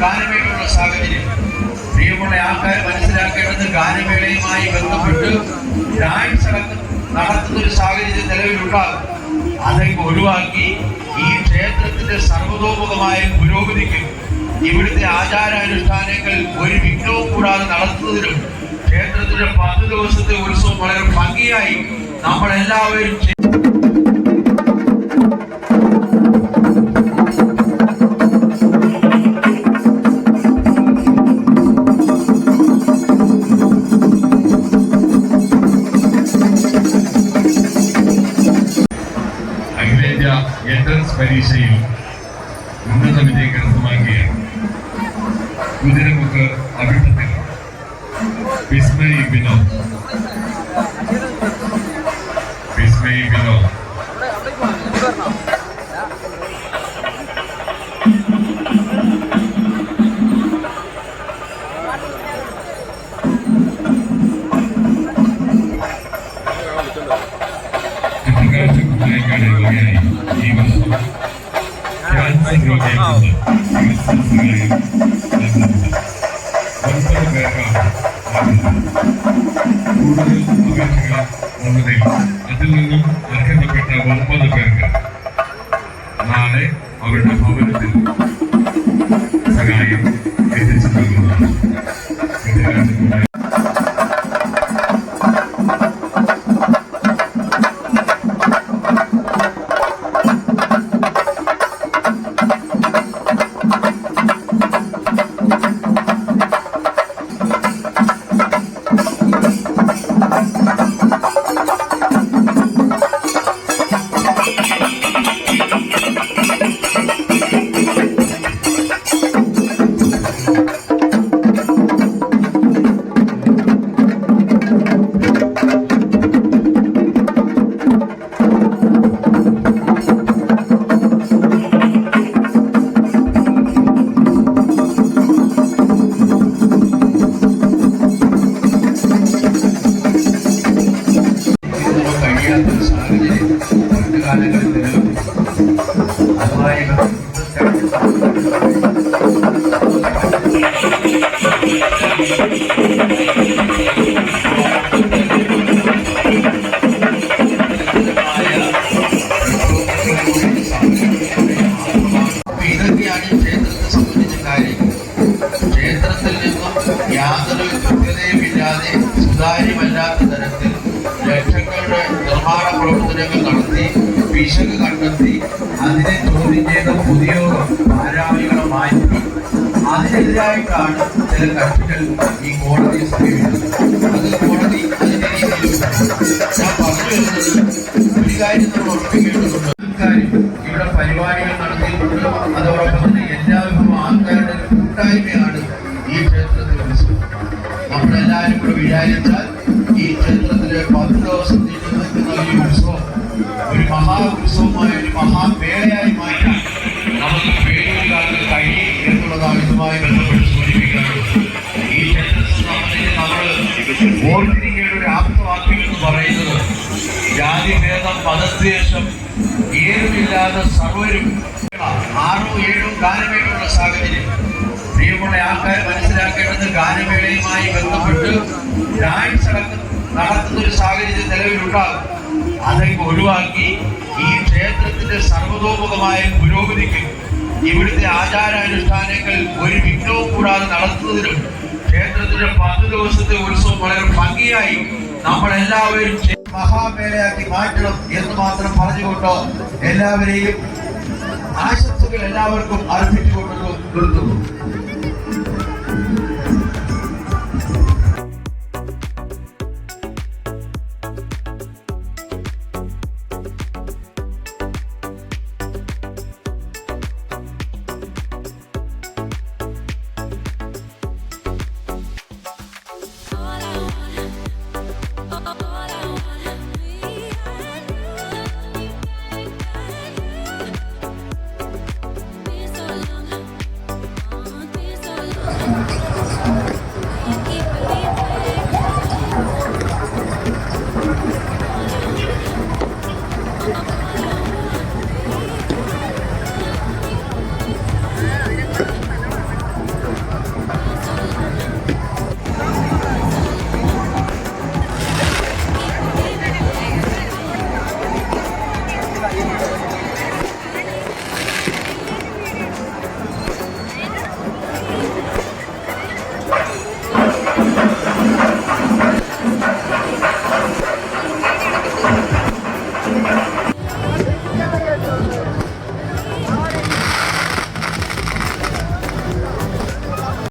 ഗാനമേളയുള്ള സാഹചര്യം. പ്രിയമുള്ള ആൾക്കാർ മനസ്സിലാക്കേണ്ടത് ഗാനമേളയുമായി ബന്ധപ്പെട്ട് ഡാൻസ് നടത്തുന്ന ഒരു സാഹചര്യം നിലവിലുണ്ടാകും. അതൊക്കെ ഒഴിവാക്കി ഈ ക്ഷേത്രത്തിന്റെ സർവതോമുഖമായ പുരോഗതിക്കും ഇവിടുത്തെ ആചാരാനുഷ്ഠാനങ്ങൾ ഒരു വിഘ്നവും കൂടാതെ നടത്തുന്നതിനും ക്ഷേത്രത്തിന്റെ പത്ത് ദിവസത്തെ ഉത്സവം വളരെ ഭംഗിയായി നമ്മളെല്ലാവരും എൻട്രൻസ് പരീക്ഷയിൽ ഉന്നത വിജയം കരസ്ഥമാക്കിയ കുതിരമുക്ക് അഭിമുഖത്തിൽ വിസ്മയി വിനോദ്. കൂടുതൽ അപേക്ഷകൾ വന്നതിൽ അതിൽ നിന്നും അർഹതപ്പെട്ട ഒമ്പത് പേർക്ക് നാളെ അവരുടെ ഭവനത്തിൽ നിലനിൽക്കുന്നു അതുമായി ഇതൊക്കെയാണ് ക്ഷേത്രത്തെ സംബന്ധിച്ച കാര്യങ്ങൾ ക്ഷേത്രത്തിൽ നിന്നും യാതൊരു കൃത്യതയുമില്ലാതെ തരത്തിൽ ലക്ഷങ്ങളുടെ നിർമ്മാണ പ്രവർത്തനങ്ങൾ നടത്തി പിശക് കണ്ടെത്തി. അതിനെ ചോദ്യം ചെയ്ത പൊതുയോഗം ഭാരാളികളെ മാറ്റി അതിനെതിരായിട്ടാണ് ചില കക്ഷികൾ ഈ കോടതിയെ സമീപിച്ചത്. അത് കോടതി ഒരു കാര്യം നമ്മൾ ഉറപ്പിക്കേണ്ടതുണ്ട്. ഇവിടെ പരിപാടികൾ നടത്തിയിട്ടുണ്ട്. അതോടൊപ്പം തന്നെ എല്ലാ ആൾക്കാരുടെ കൂട്ടായ്മയാണ് ഈ ക്ഷേത്രത്തിൽ നമ്മളെല്ലാവരും കൂടെ വിചാരിച്ചാൽ ഈ ക്ഷേത്രത്തിലെ പത്ത് ദിവസം മഹാമേളയായി മാറ്റാൻ നമുക്ക് പേടിയില്ലാതെ കഴിയും എന്നുള്ളതാണ് ഇതുമായി ബന്ധപ്പെട്ട് സൂചിപ്പിക്കുന്നത് ഈ ക്ഷേത്രത്തെ സംബന്ധിച്ച് നമ്മൾ ഓർത്തിരിക്കേണ്ട ഒരു ആപ്തവാക്യം എന്ന് പറയുന്നത് ജാതിഭേദം മതദ്വേഷം ഏതുമില്ലാതെ സർവരും ആറോ ഏഴോ ഗാനമേളയുള്ള സാഹചര്യം പ്രിയമുള്ള ആൾക്കാർ മനസ്സിലാക്കേണ്ടത് ഗാനമേളയുമായി ബന്ധപ്പെട്ട് ഡാൻസ് അടക്കം നടത്തുന്ന ഒരു സാഹചര്യം നിലവിലുണ്ടാകും അതൊക്കെ ഒഴിവാക്കി ഈ ക്ഷേത്രത്തിന്റെ സർവതോമുഖമായ പുരോഗതിക്ക് ഇവിടുത്തെ ആചാരാനുഷ്ഠാനങ്ങൾ ഒരു വിഘ്നവും കൂടാതെ നടത്തുന്നതിനും ക്ഷേത്രത്തിന്റെ പത്ത് ദിവസത്തെ ഉത്സവം വളരെ ഭംഗിയായി നമ്മളെല്ലാവരും മഹാമേളയാക്കി മാറ്റണം എന്ന് മാത്രം പറഞ്ഞുകൊണ്ട് എല്ലാവരെയും ആശംസകൾ എല്ലാവർക്കും അർപ്പിച്ചുകൊണ്ട് നിർത്തുന്നു.